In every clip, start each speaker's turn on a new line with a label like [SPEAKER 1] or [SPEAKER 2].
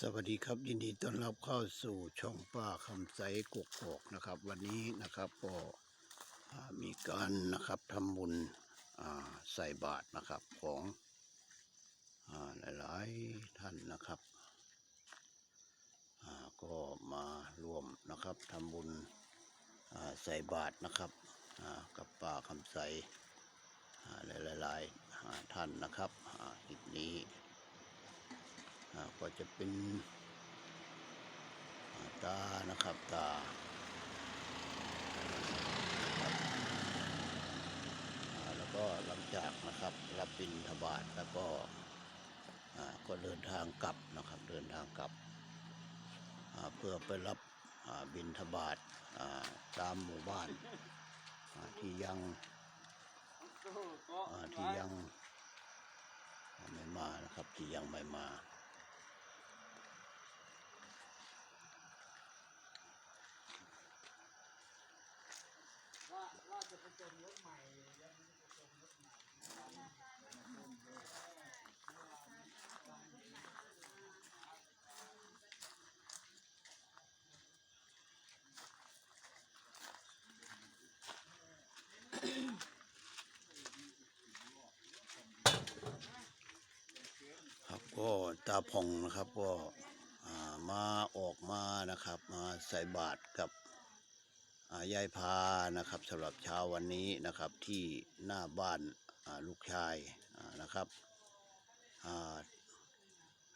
[SPEAKER 1] สวัสดีครับยินดีต้อนรับเข้าสู่ช่องป้าคำใสกกอกนะครับ วันนี้นะครับก็อ่ามีการนะครับทำบุญใส่บาตรนะครับของอหลายๆท่านนะครับก็มารวมนะครับทำบุญใส่บาตรนะครับกับป้าคำใสหลายๆท่านนะครับคลิปนี้ ก็จะเป็นตานะครับตาแล้วก็หลังจากนะครับรับบินทบาทแล้วก็ก็เดินทางกลับนะครับเดินทางกลับเพื่อไปรับบินทบาทตามหมู่บ้านที่ยังที่ยังไม่มานะครับที่ยังไม่มา
[SPEAKER 2] ว่าจะไปจมรถใหม่ยังไม่ได้ไปจมรถใหม่
[SPEAKER 1] ครับก็ตาผ่องนะครับก็มาออกมานะครับ มาใส่บาตรกับยายพานะครับสำหรับเช้าวันนี้นะครับที่หน้าบ้านลูกชายนะครับ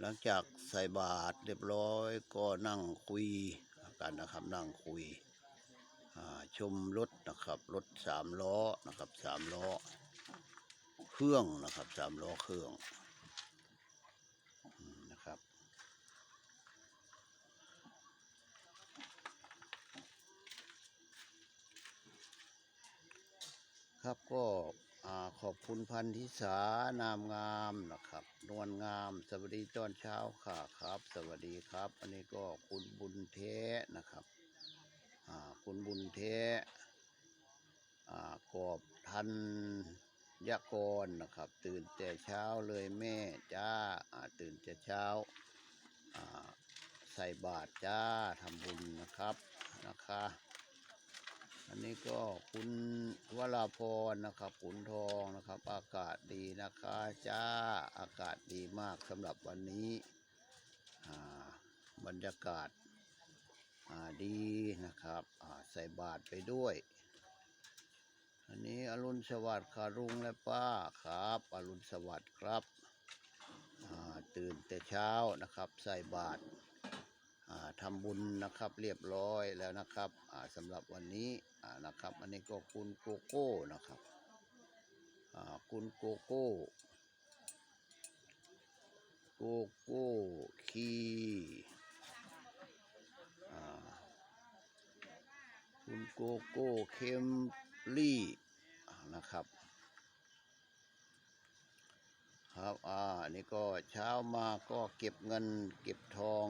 [SPEAKER 1] หลังจากใส่บาตรเรียบร้อยก็นั่งคุยกันนะครับนั่งคุยชมรถนะครับรถสามล้อนะครับสามล้อเครื่องนะครับสามล้อเครื่อง อืมนะครับ ครับก็ขอบคุณพันธิสานามงามนะครับ นวลงาม สวัสดีตอนเช้าค่ะครับ สวัสดีครับ อันนี้ก็คุณบุญเทนะครับคุณบุญเทกอบทันยกรนะครับ ตื่นแต่เช้าเลยแม่จ้าตื่นแต่เช้าอ่าใส่บาตรจ้าทำบุญนะครับนะคะ อันนี้ก็คุณวราพรนะครับขุนทองนะครับ อากาศดีนะคะจ้าอากาศดีมากสำหรับวันนี้บรรยากาศาดีนะครับใส่บาตรไปด้วย อันนี้อรุณสวัสดิ์ค่ะลุงและป้าครับ อรุณสวัสดิ์ครับตื่นแต่เช้านะครับ ใส่บาตร ทำบุญนะครับเรียบร้อยแล้วนะครับอ่าสำหรับวันนี้นะครับ อันนี้ก็คุณโกโก้นะครับคุณโกโก้โกโก้คีคุณโกโก้เคมลี่นะครับครับ อ่า นี่ก็เช้ามาก็เก็บเงินเก็บทอง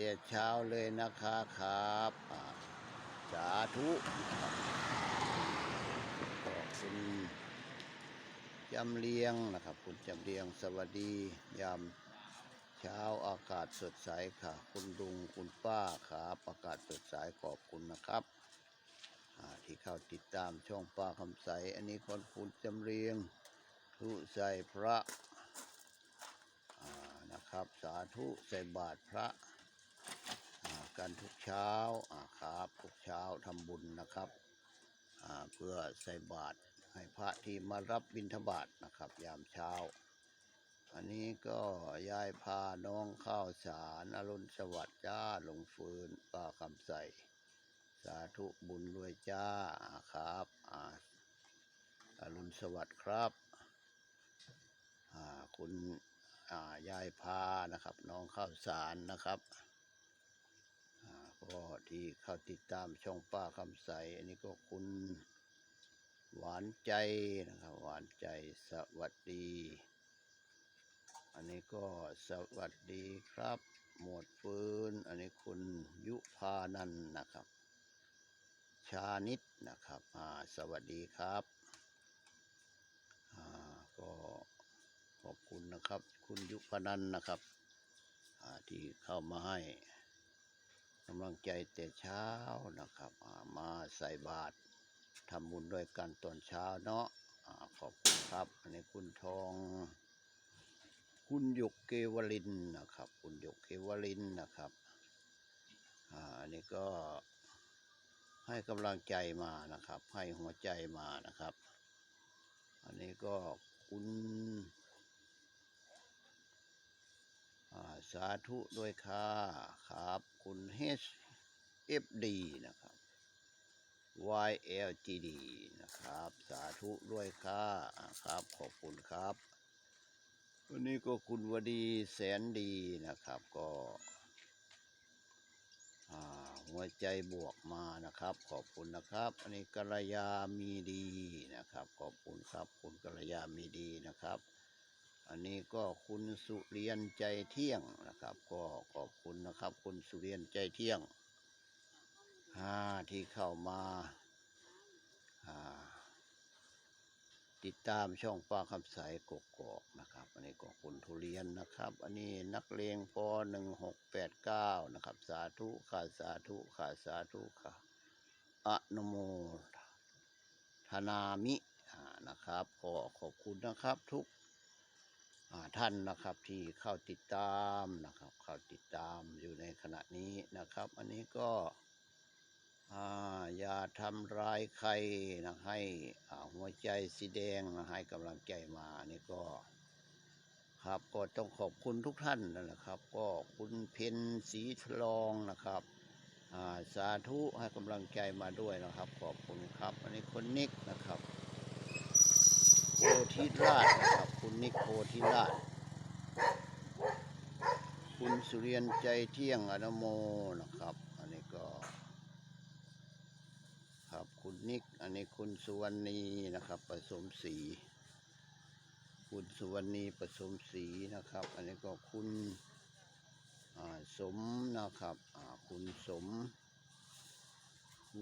[SPEAKER 1] เตียเช้าเลยนะคะครับสาธุขอบคุณจำเลียงนะครับ คุณจำเลียงสวัสดียามเช้าอากาศสดใสค่ะ คุณลุงคุณป้าครับอากาศสดใสขอบคุณนะครับที่เข้าติดตามช่องป้าคำใส อันนี้คนคุณจำเลียงทุใส่พระนะครับ สาธุใส่บาตรพระ กันทุกเช้าครับทุกเช้าทำบุญนะครับเพื่อใส่บาตรให้พระที่มารับบิณฑบาตนะครับ ยามเช้า อันนี้ก็ยายพาน้องข้าวสารอรุณสวัสดิ์จ้าหลงฟืนป้าคำใสสาธุบุญด้วยจ้าครับอรุณสวัสดิ์ครับคุณยายพานะครับ น้องข้าวสารนะครับ ก็ที่เข้าติดตามช่องป้าคำใส อันนี้ก็คุณหวานใจนะครับ หวานใจสวัสดี อันนี้ก็สวัสดีครับ หมวดฟืน อันนี้คุณยุพานันนะครับ ชานิดนะครับอ่าสวัสดีครับอ่าก็ขอบคุณนะครับ คุณยุพนันนะครับอ่าที่เข้ามาให้ กำลังใจแต่เช้านะครับมาใส่บาตรทำบุญด้วยกันตอนเช้าเนาะอ่าขอบคุณครับ อันนี้คุณทอง คุณหยกเกวลินนะครับ คุณหยกเกวลินนะครับอันนี้ก็ให้กำลังใจมานะครับ ให้หัวใจมานะครับ อันนี้ก็คุณ สาธุด้วยค่ะครับ คุณ HFD นะครับ YLGD นะครับ สาธุด้วยค่ะครับ ขอบคุณครับ วันนี้ก็คุณวดีแสนดีนะครับ ก็หัวใจบวกมานะครับ ขอบคุณนะครับ อันนี้กัลยามีดีนะครับ ขอบคุณครับ คุณกัลยามีดีนะครับ อันนี้ก็คุณสุเรียนใจเที่ยงนะครับ ก็ขอบคุณนะครับ คุณสุเรียนใจเที่ยงอ่าที่เข้ามาติดตามช่องป้าคำใสกกอกนะครับ อันนี้ก็คุณทุเรียนนะครับ อันนี้นักเลงปหนึ่งหกแปดเก้านะครับ สาธุค่ะสาธุค่ะสาธุค่ะอะนโมธนามินะครับ ขอขอบคุณนะครับทุก ท่านนะครับที่เข้าติดตามนะครับ เข้าติดตามอยู่ในขณะนี้นะครับ อันนี้ก็อย่าทำร้ายใครนะให้หัวใจสีแดงนะให้กำลังใจมา นี่ก็ ครับก็ต้องขอบคุณทุกท่านนะครับ ก็คุณเพนสีทลองนะครับาสาธุให้กำลังใจมาด้วยนะครับ ขอบคุณครับ อันนี้คุณนิกนะครับโพธิราชนะครับ นิโพธิราช คุณสุเรียนใจเที่ยงอนโมนะครับ อันนี้ก็ ครับคุณนิก อันนี้คุณสุวรรณีนะครับผสมสีคุณสุวรรณีผสมสีนะครับ อันนี้ก็คุณสมนะครับคุณสม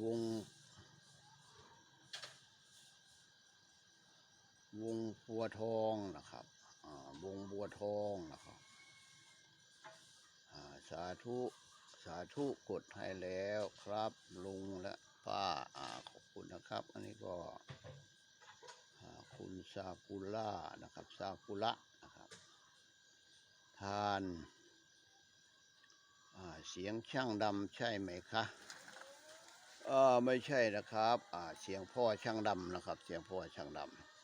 [SPEAKER 1] วง วงบัวทองนะครับวงบัวทองนะครับสาธุสาธุกดให้แล้วครับลุงและป้าอขอบคุณนะครับ อันนี้ก็คุณซากุล่านะครับซากุระนะครับ ทานเสียงช่างดำใช่ไหมคะไม่ใช่นะครับเสียงพ่อช่างดำนะครับ เสียงพ่อช่างดำ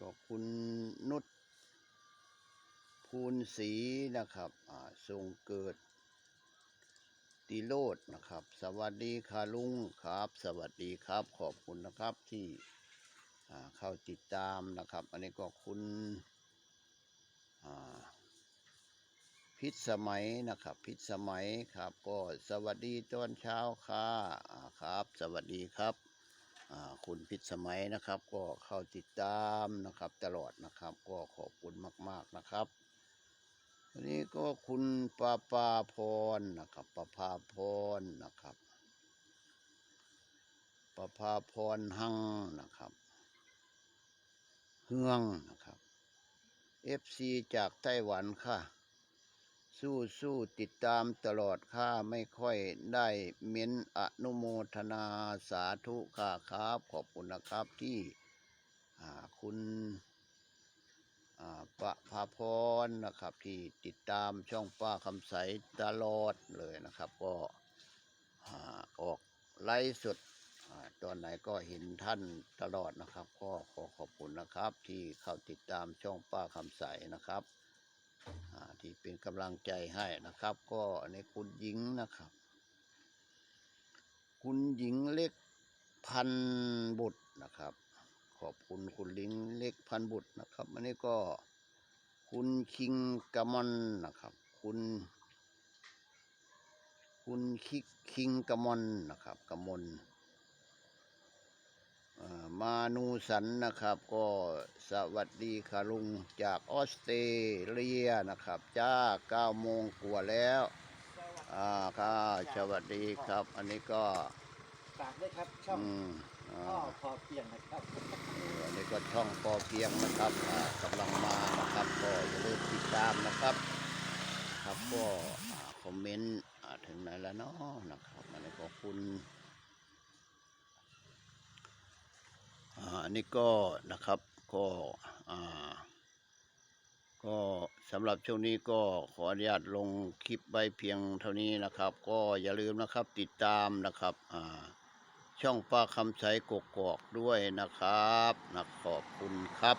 [SPEAKER 1] ก็คุณนุชภูนศรีนะครับอ่าทรงเกิด ติโลดนะครับ สวัสดีค่ะลุงครับ สวัสดีครับ ขอบคุณนะครับที่อ่าเข้าติดตามนะครับ อันนี้ก็คุณอ่าพิษสมัยนะครับ พิษสมัยครับ ก็สวัสดีตอนเช้าค่ะครับ สวัสดีครับ คุณพิษสมัยนะครับ ก็เข้าติดตามนะครับ ตลอดนะครับ ก็ขอบคุณมาก ๆนะครับวันนี้ก็คุณปาปาพรนะครับปาภาพรนะครับปาภาพรหังนะครับเฮืองนะครับ FC จากไต้หวันค่ะ สู้สู้ติดตามตลอดค่ะไม่ค่อยได้เม้นอนุโมทนาสาธุค่ะครับขอบคุณนะครับที่คุณปะภาพรนะครับที่ติดตามช่องป้าคำใสตลอดเลยนะครับ ก็ออกไลฟ์สดตอนไหนก็เห็นท่านตลอดนะครับ ก็ขอขอบคุณนะครับที่เข้าติดตามช่องป้าคำใสนะครับ ที่เป็นกำลังใจให้นะครับ ก็ในคุณหญิงนะครับ คุณหญิงเล็กพันบุตรนะครับ ขอบคุณคุณหญิงเล็กพันบุตรนะครับอันนี้ก็คุณคิงกะมอนนะครับ คุณ คุณคิกคิงกะมอนนะครับกะมอ่อ มานูสันนะครับก็สวัสดีค่ะลุงจากออสเตรเลียนะครับ จ้าเก้าโมงกว่าแล้ว
[SPEAKER 2] สวัสดี
[SPEAKER 1] อ่าค่ะสวัสดีครับ อันนี้ก็
[SPEAKER 2] ฝากด้วยครับช่อง
[SPEAKER 1] อืมอ่า
[SPEAKER 2] ก็พอเพียงนะครับ
[SPEAKER 1] อันนี้ก็ช่องพอเพียงนะครับอ่ากำลังมานะครับก็อย่าลืมติดตามนะครับ ครับก็อ่าคอมเมนต์อ่าถึงไหนแล้วเนาะนะครับอันนี้ก็คุณอ่า อันนี้ก็นะครับก็อ่าก็สำหรับช่วงนี้ก็ขออนุญาตลงคลิปไว้เพียงเท่านี้นะครับ ก็อย่าลืมนะครับติดตามนะครับอ่าช่องป้าคำใสกกอกด้วยนะครับนะขอบคุณครับ